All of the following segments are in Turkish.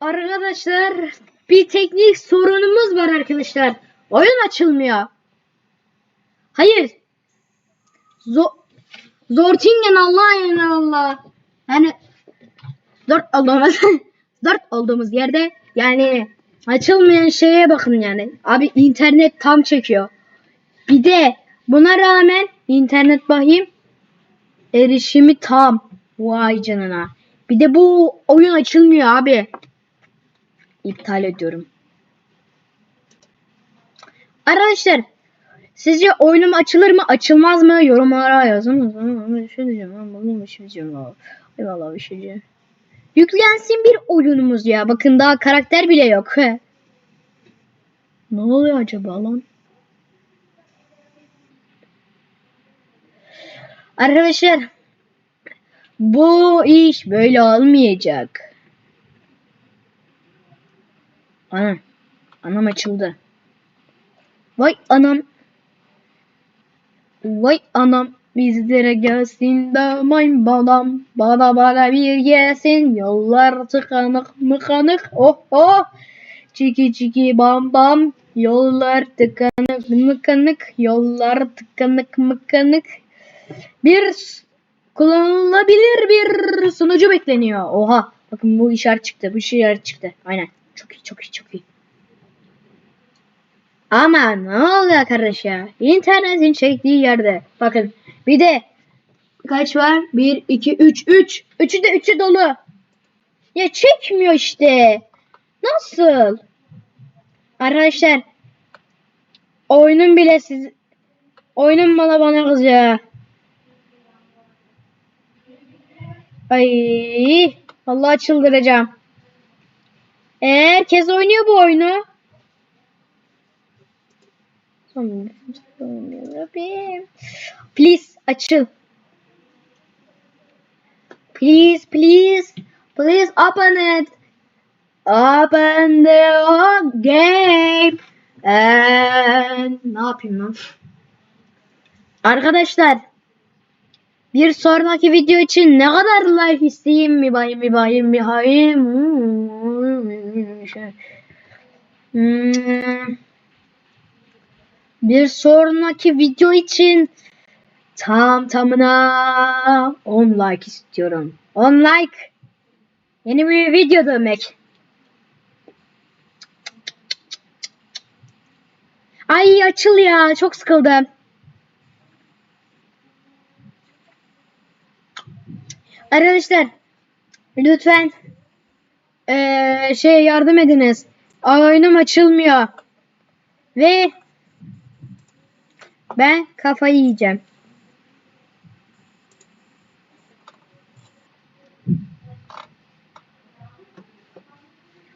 Arkadaşlar bir teknik sorunumuz var arkadaşlar. Oyun açılmıyor. Hayır. Zor Zortingen Allah yani Allah. Yani dört olduğumuz dört olduğumuz yerde yani açılmayan şeye bakın yani. Abi internet tam çekiyor. Bir de buna rağmen internet bakayım erişimi tam. Vay canına. Bir de bu oyun açılmıyor abi. İptal ediyorum. Arkadaşlar sizce oyunum açılır mı açılmaz mı yorumlara yazın. Bir şey diyeceğim. Ben bugün bir şey diyeceğim. Eyvallah bir şey diyeceğim. Yüklensin bir oyunumuz ya. Bakın daha karakter bile yok. He. Ne oluyor acaba lan? Arkadaşlar bu iş böyle olmayacak. Anam. Anam açıldı. Vay anam. Vay anam. Bizlere gelsin damayın balam. Bana bana bir gelsin. Yollar tıkanık mıkanık. Oh oh. Çiki çiki bam bam. Yollar tıkanık mıkanık. Yollar tıkanık mıkanık. Bir kullanılabilir bir sunucu bekleniyor. Oha. Bakın bu işaret çıktı. Bu işaret çıktı. Aynen. Çok iyi çok iyi çok iyi. Ama ne oluyor kardeş ya? İnternetin çektiği yerde. Bakın bir de kaç var? 1, 2, 3, 3. Üçü de üçü dolu. Ya çekmiyor işte. Nasıl? Arkadaşlar oyunun bile siz oyunun bana bana kızıyor. Ay vallahi çıldıracağım. Herkes oynuyor bu oyunu. Please açıl. Please please please open it. Open the game. And ne yapayım lan? Arkadaşlar bir sonraki video için ne kadar like isteyeyim mi bayım mi bayım mi hayım. Hmm. Bir sonraki video için tam tamına 10 like istiyorum. 10 like yeni bir video demek. Ay açıl ya çok sıkıldım. Arkadaşlar lütfen eee, şey yardım ediniz. Oyunum açılmıyor. Ve ben kafayı yiyeceğim.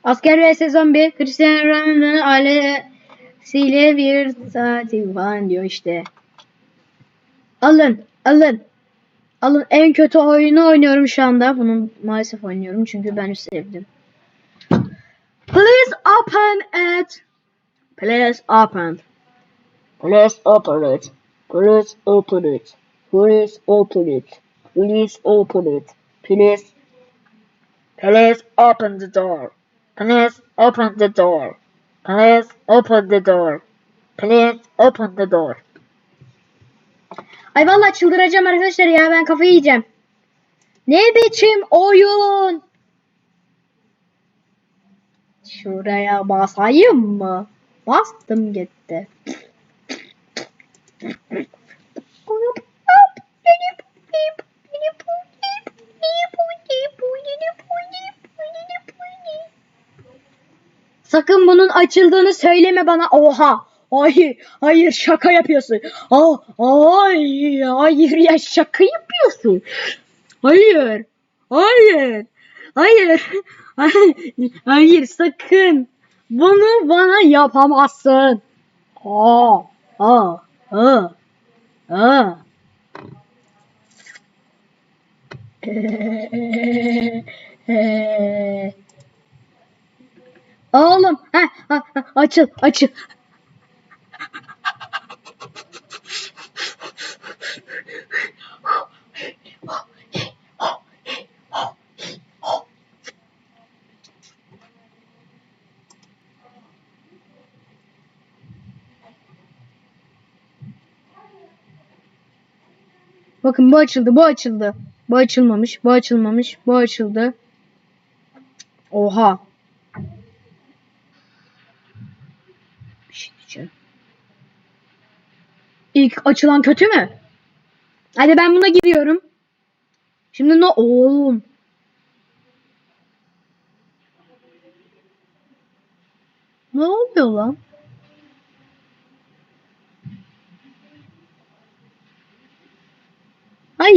Asker sezon 1 Cristiano Ronaldo'nun ailesiyle bir tatil falan diyor işte. Alın, alın. Alın en kötü oyunu oynuyorum şu anda. Bunu maalesef oynuyorum çünkü ben sevdim. Please open it. Please open. Please open it. Please open it. Please open it. Please open it. Please. Please open the door. Please open the door. Please open the door. Please open the door. Ay vallahi çıldıracağım arkadaşlar ya ben kafayı yiyeceğim. Ne biçim oyun? Şuraya basayım mı? Bastım gitti. Sakın bunun açıldığını söyleme bana. Oha. Hayır, hayır şaka yapıyorsun. Aa, ay, hayır ya şaka yapıyorsun. Hayır, hayır, hayır, hayır, sakın. Bunu bana yapamazsın. Aa, aa, aa, aa. Oğlum, ha, ha, ha, açıl, açıl. Bakın bu açıldı, bu açıldı. Bu açılmamış, bu açılmamış, bu açıldı. Oha. Bir şey diyeceğim. İlk açılan kötü mü? Hadi ben buna giriyorum. Şimdi ne oğlum? Ne oluyor lan?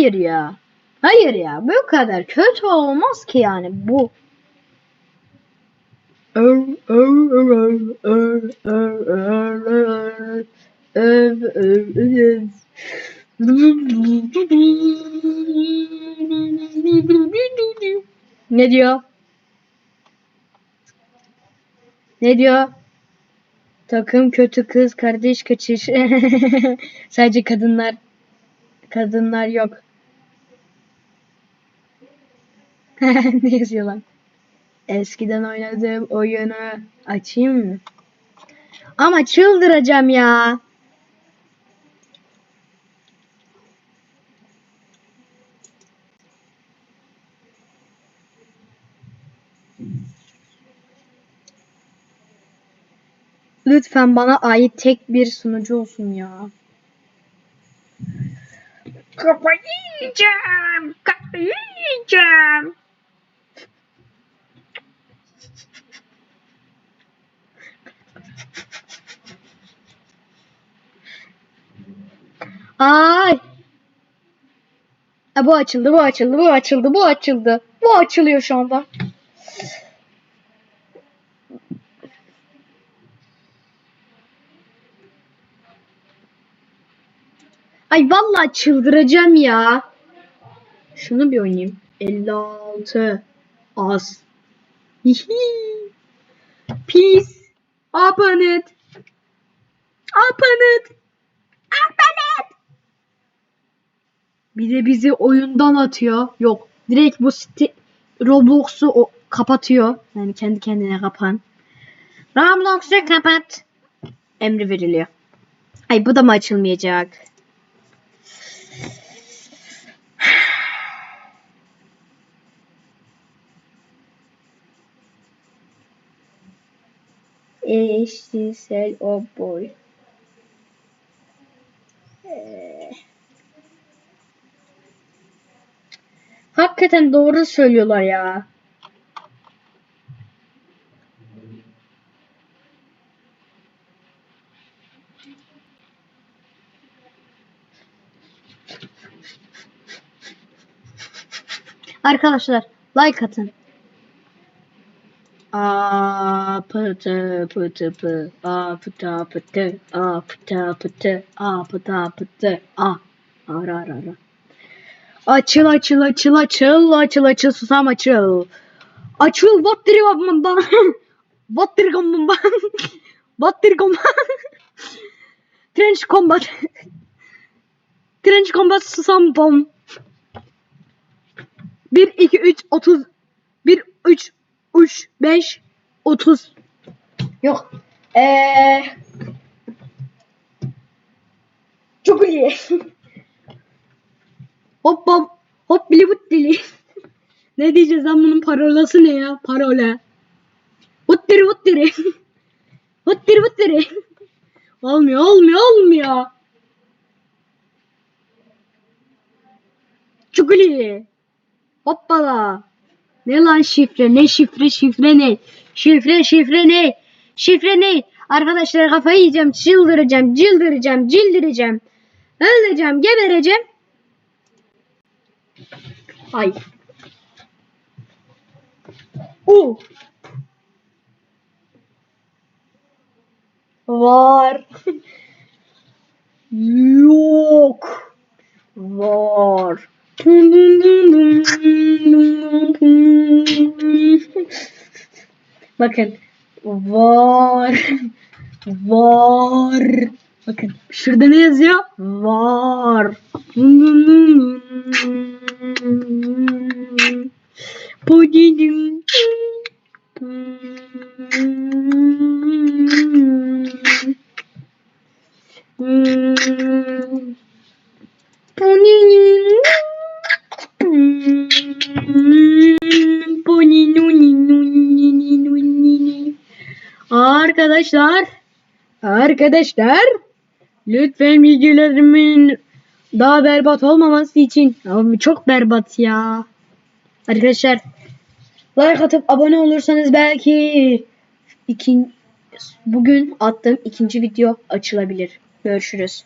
Hayır ya. Hayır ya. Bu kadar kötü olmaz ki yani bu. Ne diyor? Ne diyor? Takım kötü kız kardeş kaçış. Sadece kadınlar kadınlar yok. ne yazıyor lan? Eskiden oynadığım oyunu açayım mı? Ama çıldıracağım ya. Lütfen bana ait tek bir sunucu olsun ya. Kafayı yiyeceğim. Ay. Ha, bu açıldı, bu açıldı, bu açıldı, bu açıldı. Bu açılıyor şu anda. Ay vallahi çıldıracağım ya. Şunu bir oynayayım. 56 az. Peace. Open it. Open it. Open. Bir de bizi oyundan atıyor. Yok. Direkt bu Roblox'u o kapatıyor. Yani kendi kendine kapan. Roblox'u kapat. Emri veriliyor. Ay bu da mı açılmayacak? Eşcinsel o boy. Ee, Hakikaten doğru söylüyorlar ya. Arkadaşlar like atın. A pıtı pıtı pı a pıta pıtı a pıta pıtı a pıta pıtı a. Ara ara ara Açıl açıl açıl açıl açıl açıl susam açıl. Açıl vattırı babam bam Vattırı gombam bam Vattırı gombam Trench combat. Trench combat susam bom 1 2 3 30 1 3 3 5 30 Yok. Eee Çok iyi Hop hop hop bili vut dili. ne diyeceğiz lan bunun parolası ne ya? Parola. Vut diri vut diri. vut diri vut diri. olmuyor olmuyor olmuyor. Çukuli. Hoppala. Ne lan şifre? Ne şifre? Şifre ne? Şifre şifre ne? Şifre ne? Arkadaşlar kafayı yiyeceğim, çıldıracağım, cildıracağım, cildireceğim. Öleceğim, gebereceğim. Ay. Uh. Var. Yok. Var. Bakın. Var. Var. Bakın. Şurada ne yazıyor? Pudidim. Arkadaşlar, arkadaşlar, lütfen bilgilerimin daha berbat olmaması için, Abi çok berbat ya. Arkadaşlar, like atıp abone olursanız belki ikin, bugün attığım ikinci video açılabilir. Görüşürüz.